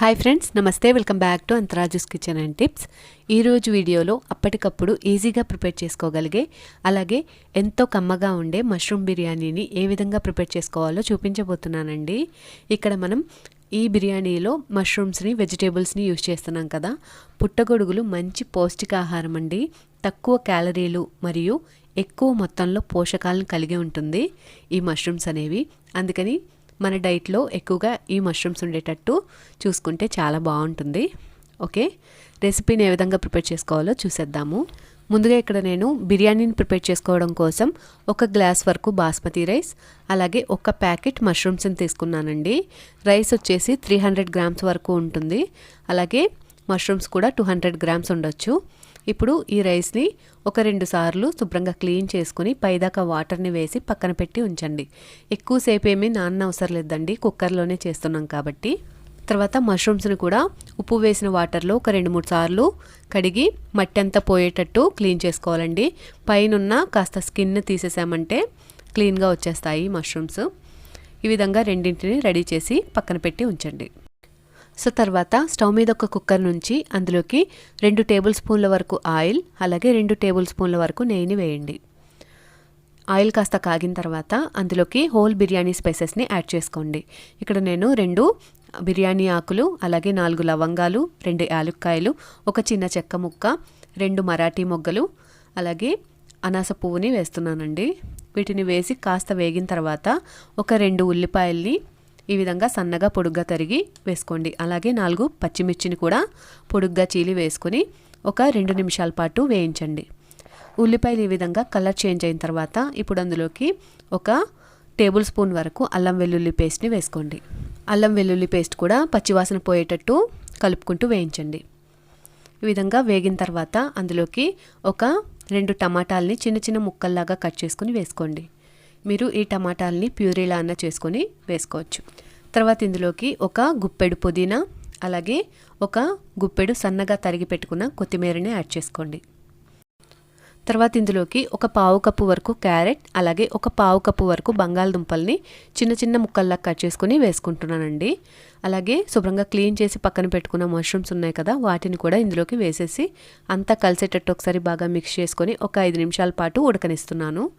Hi friends నమస్తే welcome back to Antharaju's kitchen and tips ఈరోజు వీడియోలో అప్పటికప్పుడు ఈజీగా ప్రిపేర్ చేసుకోగలిగే అలాగే ఎంతో కమ్మగా ఉండే మష్రూమ్ బిర్యానీని ఏ విధంగా ప్రిపేర్ చేసుకోవాలో చూపించబోతున్నానండి. ఇక్కడ మనం ఈ బిర్యానీలో మష్రూమ్స్ని వెజిటేబుల్స్ని యూజ్ చేస్తున్నాం కదా. పుట్టగొడుగులు మంచి పౌష్టికాహారం అండి తక్కువ క్యాలరీలు మరియు ఎక్కువ మొత్తంలో పోషకాలను కలిగి ఉంటుంది ఈ మష్రూమ్స్ అనేవి. అందుకని మన డైట్లో ఎక్కువగా ఈ మష్రూమ్స్ ఉండేటట్టు చూసుకుంటే చాలా బాగుంటుంది. ఓకే? రెసిపీని ఏ విధంగా ప్రిపేర్ చేసుకోవాలో చూసేద్దాము. ముందుగా ఇక్కడ నేను బిర్యానీని ప్రిపేర్ చేసుకోవడం కోసం ఒక గ్లాస్ వరకు బాస్మతి రైస్ అలాగే ఒక ప్యాకెట్ మష్రూమ్స్ని తీసుకున్నానండి. రైస్ వచ్చేసి త్రీ హండ్రెడ్ గ్రామ్స్ వరకు ఉంటుంది. అలాగే మష్రూమ్స్ కూడా టూ హండ్రెడ్ గ్రామ్స్ ఉండొచ్చు. ఇప్పుడు ఈ రైస్ని ఒక రెండు సార్లు శుభ్రంగా క్లీన్ చేసుకుని పైదాకా వాటర్ని వేసి పక్కన పెట్టి ఉంచండి. ఎక్కువసేపు ఏమీ నాన్న అవసరం లేదండి. కుక్కర్లోనే చేస్తున్నాం కాబట్టి. తర్వాత మష్రూమ్స్ని కూడా ఉప్పు వేసిన వాటర్లో ఒక రెండు మూడు సార్లు కడిగి మట్టి అంతా పోయేటట్టు క్లీన్ చేసుకోవాలండి. పైనున్న కాస్త స్కిన్ తీసేసామంటే క్లీన్గా వచ్చేస్తాయి మష్రూమ్స్ ఈ విధంగా రెండింటిని రెడీ చేసి పక్కన పెట్టి ఉంచండి. సో తర్వాత స్టవ్ మీద ఒక కుక్కర్ నుంచి అందులోకి రెండు టేబుల్ స్పూన్ల వరకు ఆయిల్ అలాగే రెండు టేబుల్ స్పూన్ల వరకు నెయ్యిని వేయండి. ఆయిల్ కాస్త కాగిన తర్వాత అందులోకి హోల్ బిర్యానీ స్పైసెస్ని యాడ్ చేసుకోండి. ఇక్కడ నేను రెండు బిర్యానీ ఆకులు అలాగే నాలుగు లవంగాలు రెండు యాలుక్కాయలు ఒక చిన్న చెక్క ముక్క రెండు మరాఠీ మొగ్గలు అలాగే అనాస పువ్వుని వేస్తున్నానండి. వీటిని వేసి కాస్త వేగిన తర్వాత ఒక రెండు ఉల్లిపాయల్ని ఈ విధంగా సన్నగా పొడుగ్గా తరిగి వేసుకోండి. అలాగే నాలుగు పచ్చిమిర్చిని కూడా పొడుగ్గా చీలి వేసుకొని ఒక రెండు నిమిషాల పాటు వేయించండి. ఉల్లిపాయలు ఈ విధంగా కలర్ చేంజ్ అయిన తర్వాత ఇప్పుడు అందులోకి ఒక టేబుల్ స్పూన్ వరకు అల్లం వెల్లుల్లి పేస్ట్ని వేసుకోండి. అల్లం వెల్లుల్లి పేస్ట్ కూడా పచ్చివాసన పోయేటట్టు కలుపుకుంటూ వేయించండి. ఈ విధంగా వేగిన తర్వాత అందులోకి ఒక రెండు టమాటాలని చిన్న చిన్న ముక్కల్లాగా కట్ చేసుకుని వేసుకోండి. మీరు ఈ టమాటాలని ప్యూరీలా అన్న చేసుకొని వేసుకోవచ్చు. తర్వాత ఇందులోకి ఒక గుప్పెడు పుదీనా అలాగే ఒక గుప్పెడు సన్నగా తరిగి పెట్టుకున్న కొత్తిమీరని యాడ్ చేసుకోండి. తర్వాత ఇందులోకి ఒక పావు కప్పు వరకు క్యారెట్ అలాగే ఒక పావు కప్పు వరకు బంగాళదుంపల్ని చిన్న చిన్న ముక్కల్లా కట్ చేసుకుని వేసుకుంటున్నానండి. అలాగే శుభ్రంగా క్లీన్ చేసి పక్కన పెట్టుకున్న మష్రూమ్స్ ఉన్నాయి కదా వాటిని కూడా ఇందులోకి వేసేసి అంతా కలిసేటట్టు ఒకసారి బాగా మిక్స్ చేసుకొని ఒక ఐదు నిమిషాల పాటు ఉడకనిస్తున్నాను.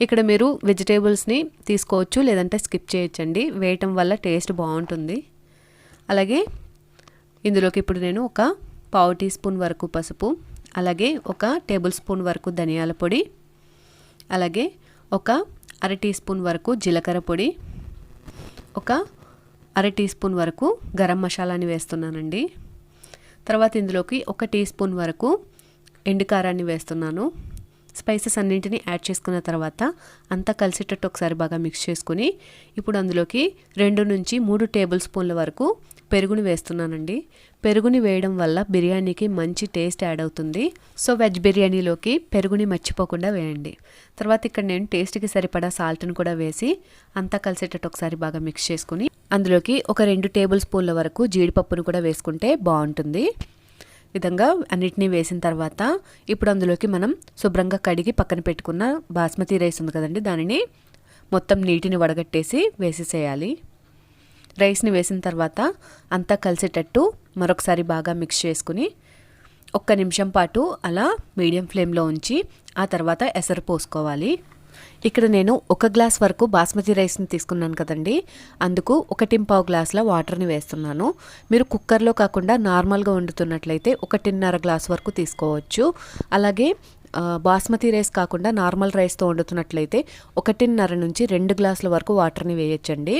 ఇక్కడ మీరు వెజిటేబుల్స్ని తీసుకోవచ్చు లేదంటే స్కిప్ చేయొచ్చండి. వేయటం వల్ల టేస్ట్ బాగుంటుంది. అలాగే ఇందులోకి ఇప్పుడు నేను ఒక పావు టీ స్పూన్ వరకు పసుపు అలాగే ఒక టేబుల్ స్పూన్ వరకు ధనియాల పొడి అలాగే ఒక అర టీ స్పూన్ వరకు జీలకర్ర పొడి ఒక అర టీ స్పూన్ వరకు గరం మసాలాని వేస్తున్నానండి. తర్వాత ఇందులోకి ఒక టీ స్పూన్ వరకు ఎండుకారాన్ని వేస్తున్నాను. స్పైసెస్ అన్నింటినీ యాడ్ చేసుకున్న తర్వాత అంతా కలిసేటట్టు ఒకసారి బాగా మిక్స్ చేసుకుని ఇప్పుడు అందులోకి రెండు నుంచి మూడు టేబుల్ స్పూన్ల వరకు పెరుగుని వేస్తున్నానండి. పెరుగుని వేయడం వల్ల బిర్యానీకి మంచి టేస్ట్ యాడ్ అవుతుంది. సో వెజ్ బిర్యానీలోకి పెరుగుని మర్చిపోకుండా వేయండి. తర్వాత ఇక్కడ నేను టేస్ట్కి సరిపడా సాల్ట్ని కూడా వేసి అంతా కలిసేటట్టు ఒకసారి బాగా మిక్స్ చేసుకుని అందులోకి ఒక రెండు టేబుల్ స్పూన్ల వరకు జీడిపప్పును కూడా వేసుకుంటే బాగుంటుంది. విధంగా అన్నిటినీ వేసిన తర్వాత ఇప్పుడు అందులోకి మనం శుభ్రంగా కడిగి పక్కన పెట్టుకున్న బాస్మతి రైస్ ఉంది కదండి దానిని మొత్తం నీటిని వడగట్టేసి వేసేసేయాలి. రైస్ని వేసిన తర్వాత అంతా కలిసేటట్టు మరొకసారి బాగా మిక్స్ చేసుకుని ఒక్క నిమిషం పాటు అలా మీడియం ఫ్లేమ్లో ఉంచి ఆ తర్వాత ఎసరు పోసుకోవాలి. ఇక్కడ నేను ఒక గ్లాస్ వరకు బాస్మతి రైస్ని తీసుకున్నాను కదండి. అందుకు ఒకటింపావు గ్లాసుల వాటర్ని వేస్తున్నాను. మీరు కుక్కర్లో కాకుండా నార్మల్గా వండుతున్నట్లయితే ఒకటిన్నర గ్లాస్ వరకు తీసుకోవచ్చు. అలాగే బాస్మతి రైస్ కాకుండా నార్మల్ రైస్తో వండుతున్నట్లయితే ఒకటిన్నర నుంచి రెండు గ్లాసుల వరకు వాటర్ని వేయచ్చండి.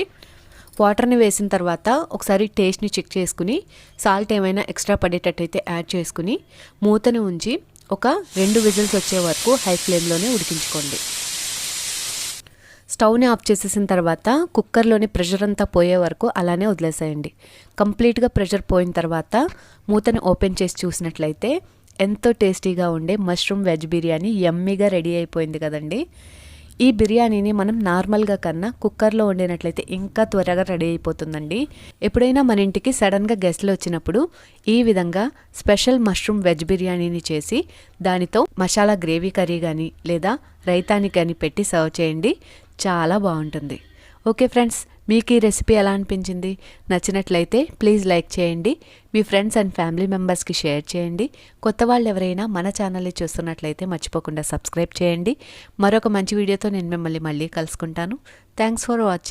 వాటర్ని వేసిన తర్వాత ఒకసారి టేస్ట్ని చెక్ చేసుకుని సాల్ట్ ఏమైనా ఎక్స్ట్రా పడేటట్టయితే యాడ్ చేసుకుని మూతని ఉంచి ఒక రెండు విజిల్స్ వచ్చే వరకు హై ఫ్లేమ్లోనే ఉడికించుకోండి. స్టవ్ని ఆఫ్ చేసేసిన తర్వాత కుక్కర్లోని ప్రెషర్ అంతా పోయే వరకు అలానే వదిలేసేయండి. కంప్లీట్గా ప్రెషర్ పోయిన తర్వాత మూతని ఓపెన్ చేసి చూసినట్లయితే ఎంతో టేస్టీగా ఉండే మష్రూమ్ వెజ్ బిర్యానీ ఎమ్మీగా రెడీ అయిపోయింది కదండి. ఈ బిర్యానీని మనం నార్మల్గా కన్నా కుక్కర్లో వండినట్లయితే ఇంకా త్వరగా రెడీ అయిపోతుందండి. ఎప్పుడైనా మన ఇంటికి సడన్గా గెస్ట్లు వచ్చినప్పుడు ఈ విధంగా స్పెషల్ మష్రూమ్ వెజ్ బిర్యానీని చేసి దానితో మసాలా గ్రేవీ కర్రీ కానీ లేదా రైతాని కానీ పెట్టి సర్వ్ చేయండి. చాలా బాగుంటుంది. ఓకే ఫ్రెండ్స్ మీకు ఈ రెసిపీ ఎలా అనిపించింది? నచ్చినట్లయితే ప్లీజ్ లైక్ చేయండి. మీ ఫ్రెండ్స్ అండ్ ఫ్యామిలీ మెంబర్స్కి షేర్ చేయండి. కొత్త వాళ్ళు ఎవరైనా మన ఛానల్ని చూస్తున్నట్లయితే మర్చిపోకుండా సబ్స్క్రైబ్ చేయండి. మరొక మంచి వీడియోతో నేను మిమ్మల్ని మళ్ళీ కలుసుకుంటాను. Thanks for watching